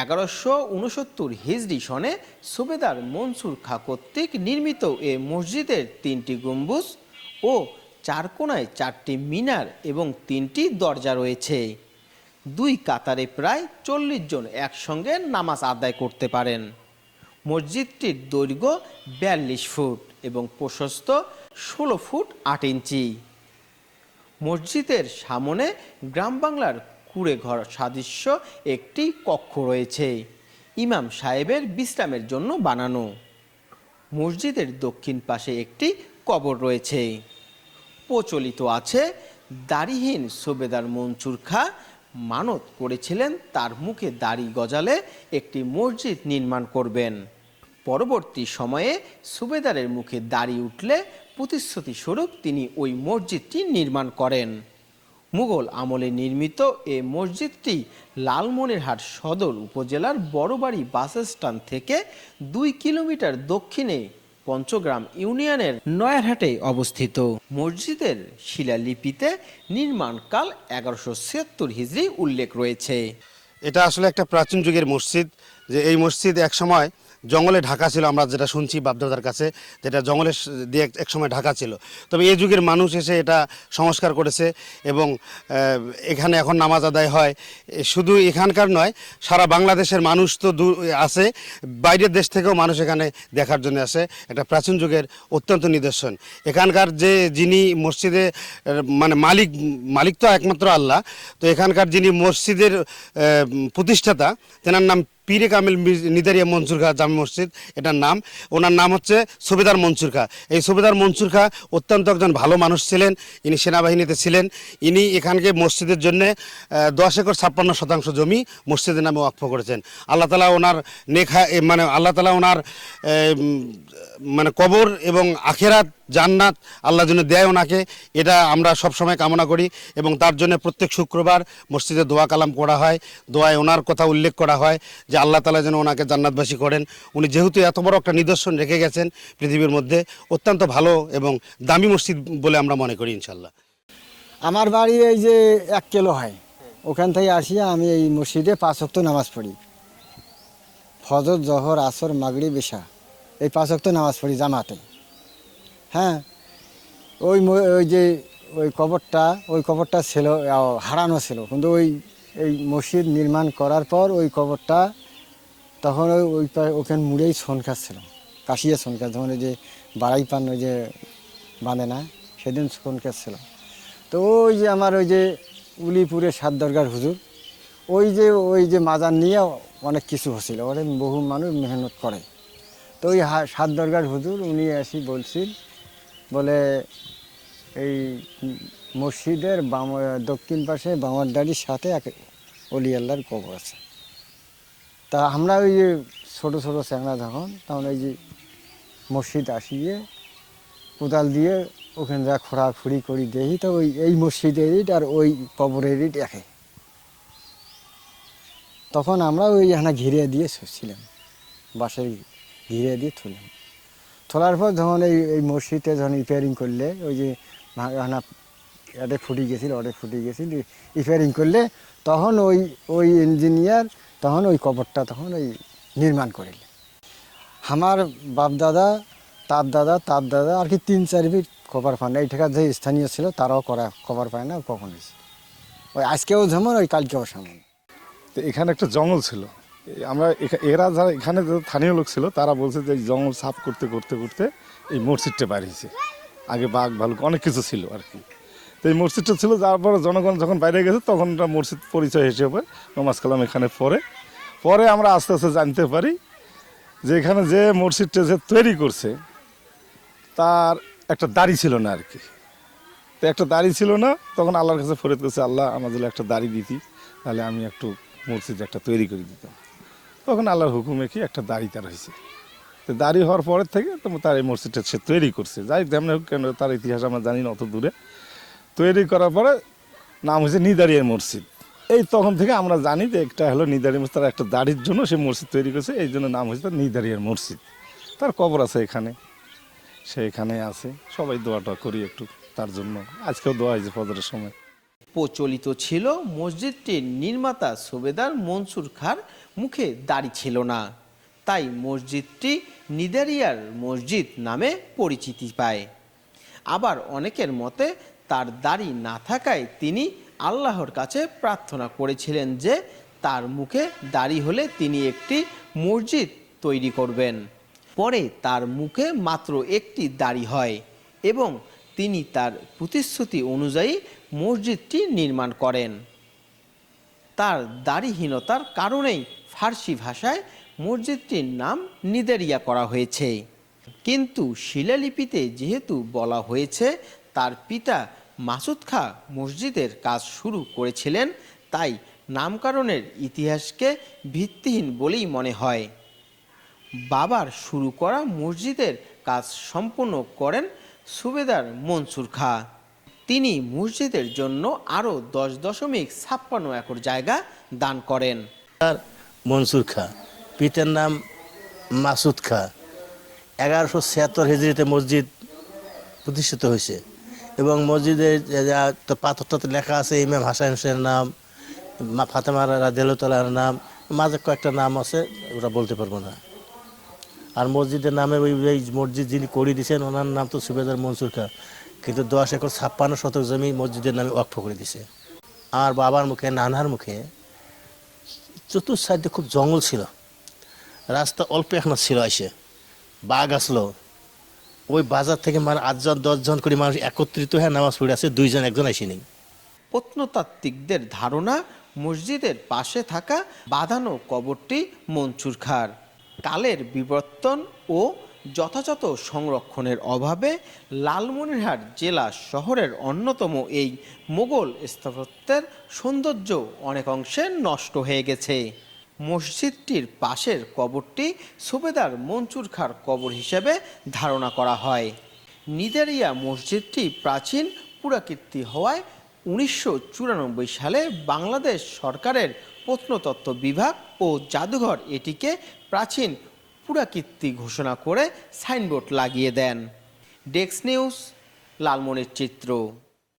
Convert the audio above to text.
এগারোশো উনসত্তর হিজড়ি সনে সুবেদার মনসুর খা কর্তৃক নির্মিত এ মসজিদের তিনটি গম্বুজ ও চার কোণায় চারটি মিনার এবং তিনটি দরজা রয়েছে। দুই কাতারে প্রায় চল্লিশ জন একসঙ্গে নামাজ আদায় করতে পারেন। মসজিদটির দৈর্ঘ্য বিয়াল্লিশ ফুট এবং প্রশস্ত ষোলো ফুট আট ইঞ্চি। মসজিদের সামনে গ্রাম বাংলার কুড়ে ঘর সাদৃশ্য একটি কক্ষ রয়েছে। ইমাম সাহেবের বিশ্রামের জন্য বানানো। মসজিদের দক্ষিণ পাশে একটি কবর রয়েছে। প্রচলিত আছে, দাড়িহীন সুবেদার মনসুর খা মানত করেছিলেন তার মুখে দাড়ি গজালে একটি মসজিদ নির্মাণ করবেন। পরবর্তী সময়ে সুবেদারের মুখে দাড়ি উঠলে প্রতিশ্রুতি স্বরূপ তিনি ওই মসজিদটি নির্মাণ করেন। মুঘল আমলে নির্মিত এ মসজিদটি লালমনিরহাট সদর উপজেলার বড়বাড়ি বাস স্ট্যান্ড থেকে দুই কিলোমিটার দক্ষিণে পঞ্চগ্রাম ইউনিয়নের নয়ারহাটে অবস্থিত। মসজিদের শিলালিপিতে নির্মাণকাল এগারোশো ছিয়াত্তর হিজড়ি উল্লেখ রয়েছে। এটা আসলে একটা প্রাচীন যুগের মসজিদ, যে এই মসজিদ এক সময় জঙ্গলে ঢাকা ছিল, আমরা যেটা শুনছি বাপদাদার কাছে যেটা জঙ্গলের দিয়ে এক- এক সময় ঢাকা ছিল। তবে এই যুগের মানুষ এসে এটা সংস্কার করেছে এবং এখানে এখন নামাজ আদায় হয়। শুধু এখানকার নয়, সারা বাংলাদেশের মানুষ তো আছে। বাইরের দেশ থেকেও মানুষ এখানে দেখার জন্য আসে। এটা প্রাচীন যুগের অত্যন্ত নিদর্শন। এখানকার যে যিনি মসজিদে মানে মালিক মালিক তো একমাত্র আল্লাহ। তো এখানকার যিনি মসজিদের প্রতিষ্ঠাতা, তেনার নাম পীরে কামিল নিদারিয়া মনসুর খা জামে মসজিদ, এটার নাম। ওনার নাম হচ্ছে সুবেদার মনসুর খা। এই সুবেদার মনসুর খা অত্যন্ত একজন ভালো মানুষ ছিলেন, ইনি সেনাবাহিনীতে ছিলেন। ইনি এখানকে মসজিদের জন্য দশ একর ছাপ্পান্ন শতাংশ জমি মসজিদের নামে ওয়াকফ করেছেন। আল্লাহ তালা ওনার নেখা মানে আল্লাহ তালা ওনার মানে কবর এবং আখেরাত জান্নাত আল্লাহ যেন দেয় ওনাকে। এটা আমরা সবসময় কামনা করি এবং তার জন্য প্রত্যেক শুক্রবার মসজিদে দোয়া কালাম করা হয়। দোয়ায় ওনার কথা উল্লেখ করা হয় যে আল্লাহ তালা যেন ওনাকে জান্নাতবাসী করেন। উনি যেহেতু এত বড় একটা নিদর্শন রেখে গেছেন পৃথিবীর মধ্যে, অত্যন্ত ভালো এবং দামি মসজিদ বলে আমরা মনে করি ইনশাল্লাহ। আমার বাড়ি এই যে এক কিলো হয়, ওখান থেকে আসিয়া আমি এই মসজিদে পাঁচ ওয়াক্ত নামাজ পড়ি। ফজর, জহর, আসর মাগড়ি বেশা এই পাঁচ ওয়াক্ত নামাজ পড়ি জামাতে। হ্যাঁ ওই ওই যে, ওই কবরটা ওই কবরটা ছিল হারানো ছিল। কিন্তু ওই, এই মসজিদ নির্মাণ করার পর ওই কবরটা তখন ওই ওই ওখানে মুড়েই সনকাজ ছিল। কাশিয়া সনকাজ যখন ওই যে বাড়াই পান, ওই যে বাঁধে না, সেদিন সনকাজ ছিল। তো ওই যে আমার ওই যে উলিপুরের সাত দরগার হুজুর, ওই যে ওই যে মাজার নিয়ে অনেক কিছু হচ্ছিল। ওরে বহু মানুষ মেহনত করে। তো ওই সাত দরগার হুজুর, উনি আসি বলছিল বলে এই মসজিদের বাম, দক্ষিণ পাশে বামারদারির সাথে এক অলি আল্লাহর কবর আছে। তা আমরা ওই যে ছোটো ছোটো চ্যাংড়া যখন, তখন ওই যে মসজিদ আসিয়ে কোদাল দিয়ে ওখানে যা খোঁড়াখুড়ি করি দেখি, তো ওই, এই মসজিদের ইট আর ওই কবরের ইট একে। তখন আমরা ওই এখানে ঘিরে দিয়ে ছিলাম বাঁশের ঘিরে দিয়ে তুললাম তোলার পর যখন এই এই মসজিদে যখন রিপেয়ারিং করলে, ওই যে এখানে এটা ফুটি গেছিল ওটা ফুটে গেছিল রিপেয়ারিং করলে তখন ওই ওই ইঞ্জিনিয়ার তখন ওই কবরটা তখন ওই নির্মাণ করিলে। আমার বাপ দাদা তার দাদা তার দাদা আর কি তিন চার ফিট কভার পায় না। এই টাকা যে স্থানীয় ছিল তারাও করা কভার পায় না, কখন ওই আজকেও যেমন, ওই কালকেও সেমন। তো এখানে একটা জঙ্গল ছিল। আমরা এরা যারা এখানে স্থানীয় লোক ছিল, তারা বলছে যে জঙ্গল সাফ করতে করতে করতে এই মসজিদটা বাড়িয়েছে। আগে বাঘ, ভালুক অনেক কিছু ছিল আর কি। তো এই মসজিদটা ছিল যার পরে জনগণ যখন বাইরে গেছে, তখন এটা মসজিদ পরিচয় হিসেবে নমাজ কালাম এখানে পরে পরে আমরা আস্তে আস্তে জানতে পারি যে এখানে যে মসজিদটা যে তৈরি করছে, তার একটা দাড়ি ছিল না আর কি। তো একটা দাড়ি ছিল না, তখন আল্লাহর কাছে ফরিয়াদ করছে, আল্লাহ আমাদের একটা দাড়ি দিতি, তাহলে আমি একটু মসজিদ একটা তৈরি করে দিতাম। তখন আল্লাহর হুকুমে কি একটা দাড়ি তার হয়েছে। তো দাড়ি হওয়ার পরের থেকে তো তার এই মসজিদটা সে তৈরি করছে। যাই তেমন কেন তার ইতিহাস আমরা জানি না, অত দূরে। তৈরি করার পরে নাম হয়েছে নিদারিয়ার মসজিদ। এই তখন থেকে আমরা জানি যে একটা হলো নিদারি মসজিদ, তার একটা দাড়ির জন্য সে মসজিদ তৈরি করছে। এই জন্য নাম হয়েছে তার নিদারিয়ার মসজিদ। তার কবর আছে এখানে। সে এখানে আছে। সবাই দোয়াটা করি একটু তার জন্য। আজকেও দোয়া হয়েছে ফজরের সময়। প্রচলিত ছিল, মসজিদটির নির্মাতা সুবেদার মনসুর খার মুখে দাড়ি ছিল না। তাই মসজিদটি নিদারিয়ার মসজিদ নামে পরিচিতি পায়। আবার অনেকের মতে, তার দাড়ি না থাকায় তিনি আল্লাহর কাছে প্রার্থনা করেছিলেন যে, তার মুখে দাড়ি হলে তিনি একটি মসজিদ তৈরি করবেন। পরে তার মুখে মাত্র একটি দাড়ি হয় এবং তিনি তার প্রতিশ্রুতি অনুযায়ী মসজিদটি নির্মাণ করেন। তার দাড়িহীনতার কারণেই ফার্সি ভাষায় মসজিদটির নাম নিদেরিয়া করা হয়েছে। কিন্তু শিলালিপিতে যেহেতু বলা হয়েছে, তার পিতা মাসুদ খা মসজিদের কাজ শুরু করেছিলেন, তাই নামকরণের ইতিহাসকে ভিত্তিহীন বলেই মনে হয়। বাবার শুরু করা মসজিদের কাজ সম্পন্ন করেন সুবেদার মনসুর খা। তিনি মসজিদের জন্য আরও দশ দশমিক ছাপ্পান্ন একর জায়গা দান করেন। তার মনসুর খা, পিতার নাম মাসুদ খা। এগারোশো ছিয়াত্তর হিজড়িতে মসজিদ প্রতিষ্ঠিত হয়েছে এবং মসজিদের যে পাথরটাতে লেখা আছে, ইমাম হাসান হোসেনের নাম, মা ফাতেমা দেলতলার নাম, মাঝে কয়েকটা নাম আছে ওটা বলতে পারব না। আর মসজিদের নামে ওই মসজিদ যিনি করিয়ে দিয়েছেন, ওনার নাম তো সুবেদার মনসুর খা। কিন্তু দশ একর ছাপ্পান্ন শতক জমি মসজিদের নামে অক্ষ করে দিছে। আমার বাবার মুখে, নানার মুখে চতুর সাইডে খুব জঙ্গল ছিল। রাস্তা অল্প এখন ছিল এসে বাঘ আসলো। ওই বাজার থেকে মানে আটজন, দশজন করে মানুষ একত্রিত হয়ে নামাজ পড়ে আছে, দুইজন, একজন আসে নেই। প্রত্নতাত্ত্বিকদের ধারণা, মসজিদের পাশে থাকা বাঁধানো কবরটি মনসুর খার। কালের বিবর্তন ও যথাযথ সংরক্ষণের অভাবে লালমনিরহাট জেলা শহরের অন্যতম এই মোগল স্থাপত্যের সৌন্দর্য অনেক অংশে নষ্ট হয়ে গেছে। মসজিদটির পাশের কবরটি সুবেদার মনসুর খার কবর হিসেবে ধারণা করা হয়। নিদারিয়া মসজিদটি প্রাচীন পুরাকীর্তি হওয়ায় উনিশশো চুরানব্বই সালে বাংলাদেশ সরকারের প্রত্নতত্ত্ব বিভাগ ও জাদুঘর এটিকে প্রাচীন পুরাকীর্তি ঘোষণা করে সাইনবোর্ড লাগিয়ে দেন। ডেক্স নিউজ লালমনির চিত্র